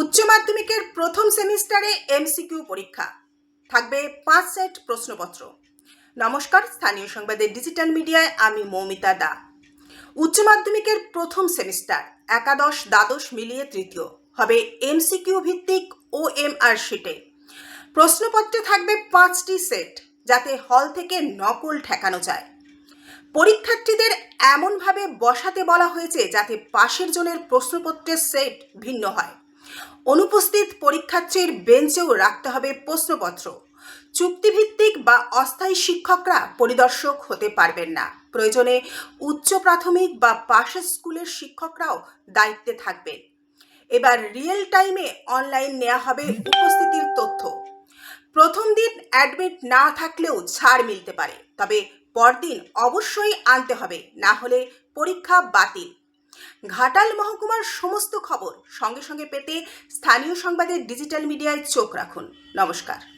উচ্চ মাধ্যমিকের প্রথম সেমিস্টারে এমসিকিউ পরীক্ষা। থাকবে পাঁচ সেট প্রশ্নপত্র। নমস্কার, স্থানীয় সংবাদের ডিজিটাল মিডিয়ায় আমি মৌমিতা দা। উচ্চ মাধ্যমিকের প্রথম সেমিস্টার, একাদশ, দ্বাদশ মিলিয়ে তৃতীয়। হবে এমসিকিউ ভিত্তিক ও এম আর শিটে। প্রশ্নপত্রে থাকবে পাঁচটি সেট, যাতে হল থেকে নকল ঠেকানো যায়। পরীক্ষার্থীদের এমনভাবে বসাতে বলা হয়েছে যাতে পাশের জনের প্রশ্নপত্রের সেট ভিন্ন হয়। অনুপস্থিত পরীক্ষার্থীর বেঞ্চেও রাখতে হবে প্রশ্নপত্র। চুক্তিভিত্তিক বা অস্থায়ী শিক্ষকরা পরিদর্শক হতে পারবেন না। প্রয়োজনে উচ্চ প্রাথমিক বা পাশের স্কুলের শিক্ষকরাও দায়িত্বে থাকবেন। এবার রিয়েল টাইমে অনলাইন নেওয়া হবে উপস্থিতির তথ্য। প্রথম দিন অ্যাডমিট না থাকলেও ছাড় মিলতে পারে। তবে পরদিন অবশ্যই আনতে হবে, না হলে পরীক্ষা বাতিল। ঘাটাল মহকুমার সমস্ত খবর সঙ্গে সঙ্গে পেতে স্থানীয় সংবাদের ডিজিটাল মিডিয়ায় চোখ রাখুন। নমস্কার।